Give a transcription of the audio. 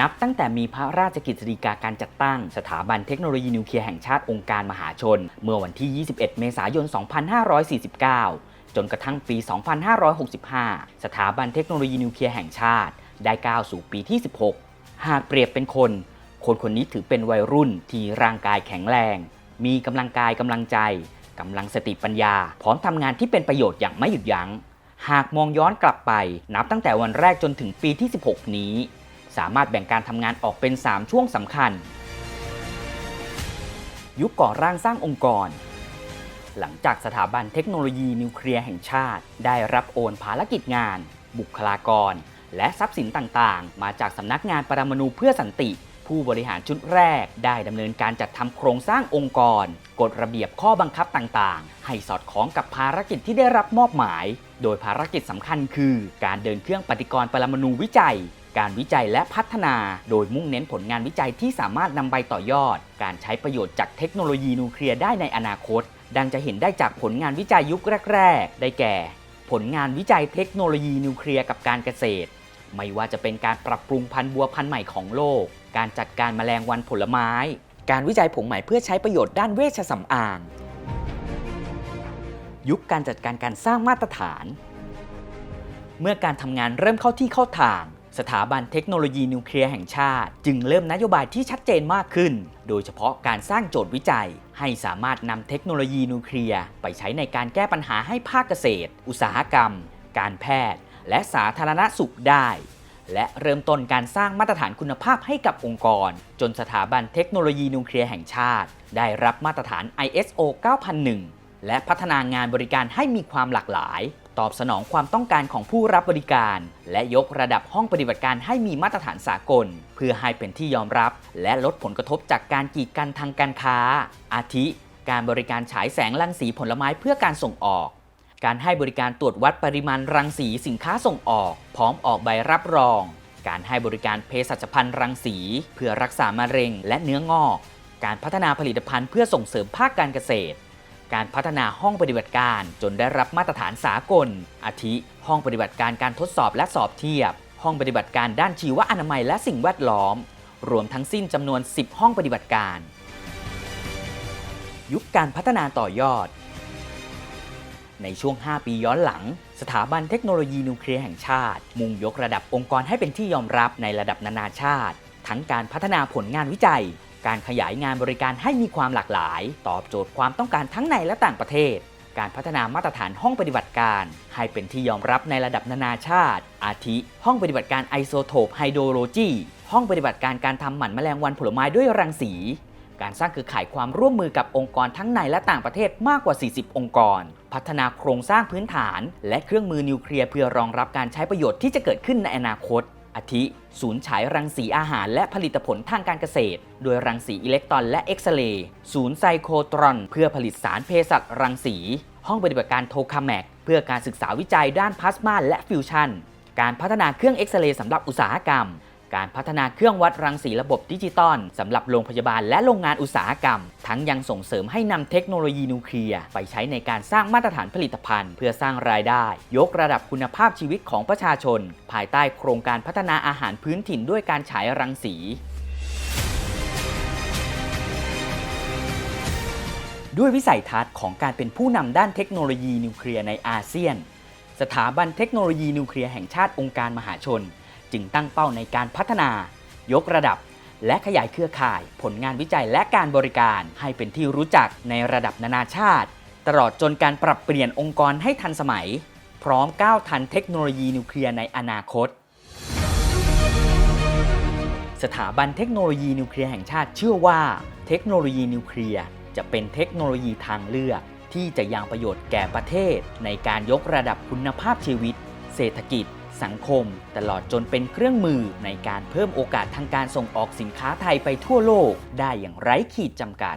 นับตั้งแต่มีพระราชกิจสีกาการจัดตั้ง สถาบันเทคโนโลยีนิวเคลียร์แห่งชาติองค์การมหาชน เมื่อวันที่ 21 เมษายน 2549 จนกระทั่งปี 2565 สถาบันเทคโนโลยีนิวเคลียร์แห่งชาติ ได้ก้าวสู่ปีที่ 16 หากเปรียบเป็นคน คนคนนี้ถือเป็นวัยรุ่นที่ร่างกายแข็งแรง มีกำลังกายกำลังใจกำลังสติปัญญา พร้อมทำงานที่เป็นประโยชน์อย่างไม่หยุดยัง้งหากมองย้อนกลับไป นับตั้งแต่วันแรกจนถึงปีที่ 16 นี้ สามารถแบ่งการทำงานออกเป็น 3 ช่วงสำคัญ ยุคก่อร่างสร้างองค์กร หลังจากสถาบันเทคโนโลยีนิวเคลียร์แห่งชาติ ได้รับโอนภารกิจงาน บุคลากร และทรัพย์สินต่างๆ มาจากสำนักงานปรมาณูเพื่อสันติ ผู้บริหารชุดแรก ได้ดำเนินการจัดทำโครงสร้างองค์กร กฎระเบียบข้อบังคับต่างๆ ให้สอดคล้องกับภารกิจที่ได้รับมอบหมาย โดยภารกิจสำคัญคือ การเดินเครื่องปฏิกรณ์ปรมาณูวิจัย การวิจัยและพัฒนา โดยมุ่งเน้นผลงานวิจัยที่สามารถนำไปต่อยอด การใช้ประโยชน์จากเทคโนโลยีนิวเคลียร์ได้ในอนาคต ดังจะเห็นได้จากผลงานวิจัยยุคแรก ๆ ได้แก่ ผลงานวิจัยเทคโนโลยีนิวเคลียร์กับการเกษตร ไม่ว่าจะเป็นการปรับปรุงพันธุ์บัวพันธุ์ใหม่ของโลก การจัดการแมลงวันผลไม้ การวิจัยผงใหม่เพื่อใช้ประโยชน์ด้านเวชสำอาง ยุคการจัดการการสร้างมาตรฐาน เมื่อการทำงานเริ่มเข้าที่เข้าทาง สถาบันเทคโนโลยีนิวเคลียร์แห่งชาติ จึงเริ่มนโยบายที่ชัดเจนมากขึ้น โดยเฉพาะการสร้างโจทย์วิจัย ให้สามารถนำเทคโนโลยีนิวเคลียร์ไปใช้ในการแก้ปัญหาให้ภาคเกษตร อุตสาหกรรม การแพทย์ และสาธารณสุขได้และเริ่มต้นการสร้างมาตรฐานคุณภาพให้กับองค์กร จนสถาบันเทคโนโลยีนิวเคลียร์แห่งชาติ ได้รับมาตรฐาน ISO 9001 และพัฒนางานบริการให้มีความหลากหลาย ตอบสนองความต้องการของผู้รับบริการ และยกระดับห้องปฏิบัติการให้มีมาตรฐานสากล เพื่อให้เป็นที่ยอมรับ และลดผลกระทบจากการกีดกันทางการค้า อาทิ การบริการฉายแสงรังสีผลไม้เพื่อการส่งออกการให้บริการตรวจวัดปริมาณรังสีสินค้าส่งออก พร้อมออกใบรับรอง การให้บริการเภสัชพันธ์รังสี เพื่อรักษามะเร็งและเนื้องอก การพัฒนาผลิตภัณฑ์เพื่อส่งเสริมภาคการเกษตร การพัฒนาห้องปฏิบัติการจนได้รับมาตรฐานสากล อาทิ ห้องปฏิบัติการการทดสอบและสอบเทียบ ห้องปฏิบัติการด้านชีวอนามัยและสิ่งแวดล้อม รวมทั้งสิ้นจำนวน 10 ห้องปฏิบัติการ ยุคการพัฒนาต่อยอด ในช่วง 5 ปีย้อนหลัง สถาบันเทคโนโลยีนิวเคลียร์แห่งชาติ มุ่งยกระดับองค์กรให้เป็นที่ยอมรับในระดับนานาชาติ ทั้งการพัฒนาผลงานวิจัย การขยายงานบริการให้มีความหลากหลาย ตอบโจทย์ความต้องการทั้งในและต่างประเทศ การพัฒนามาตรฐานห้องปฏิบัติการ ให้เป็นที่ยอมรับในระดับนานาชาติ อาทิ ห้องปฏิบัติการไอโซโทปไฮโดโลจีห้องปฏิบัติการการทำหมันแมลงวันผลไม้ด้วยรังสี การสร้างเครือข่ายความร่วมมือกับองค์กรทั้งในและต่างประเทศมากกว่า 40 องค์กร พัฒนาโครงสร้างพื้นฐาน และเครื่องมือนิวเคลียร์เพื่อรองรับการใช้ประโยชน์ที่จะเกิดขึ้นในอนาคต อาทิ ศูนย์ฉายรังสีอาหารและผลิตผลทางการเกษตร โดยรังสีอิเล็กตรอนและเอ็กซเรย์ศูนย์ไซโครตรอน เพื่อผลิตสารเภสัชรังสี ห้องปฏิบัติการโทคาแมกเพื่อการศึกษาวิจัยด้านพลาสมาและฟิวชั่น การพัฒนาเครื่องเอ็กซเรย์สำหรับอุตสาหกรรม การพัฒนาเครื่องวัดรังสีระบบดิจิตอลสำหรับโรงพยาบาลและโรงงานอุตสาหกรรม ทั้งยังส่งเสริมให้นำเทคโนโลยีนิวเคลียร์ไปใช้ในการสร้างมาตรฐานผลิตภัณฑ์ เพื่อสร้างรายได้ ยกระดับคุณภาพชีวิตของประชาชน ภายใต้โครงการพัฒนาอาหารพื้นถิ่นด้วยการฉายรังสีด้วยวิสัยทัศน์ของการเป็นผู้นำด้านเทคโนโลยีนิวเคลียร์ในอาเซียน สถาบันเทคโนโลยีนิวเคลียร์แห่งชาติองค์การมหาชน จึงตั้งเป้าในการพัฒนา ยกระดับ และขยายเครือข่าย ผลงานวิจัยและการบริการให้เป็นที่รู้จักในระดับนานาชาติ ตลอดจนการปรับเปลี่ยนองค์กรให้ทันสมัย พร้อมก้าวทันเทคโนโลยีนิวเคลียร์ในอนาคต สถาบันเทคโนโลยีนิวเคลียร์แห่งชาติเชื่อว่า เทคโนโลยีนิวเคลียร์จะเป็นเทคโนโลยีทางเลือกที่จะยังประโยชน์แก่ประเทศ ในการยกระดับคุณภาพชีวิต เศรษฐกิจ สังคม ตลอดจนเป็นเครื่องมือในการเพิ่มโอกาสทางการส่งออกสินค้าไทยไปทั่วโลกได้อย่างไร้ขีดจำกัด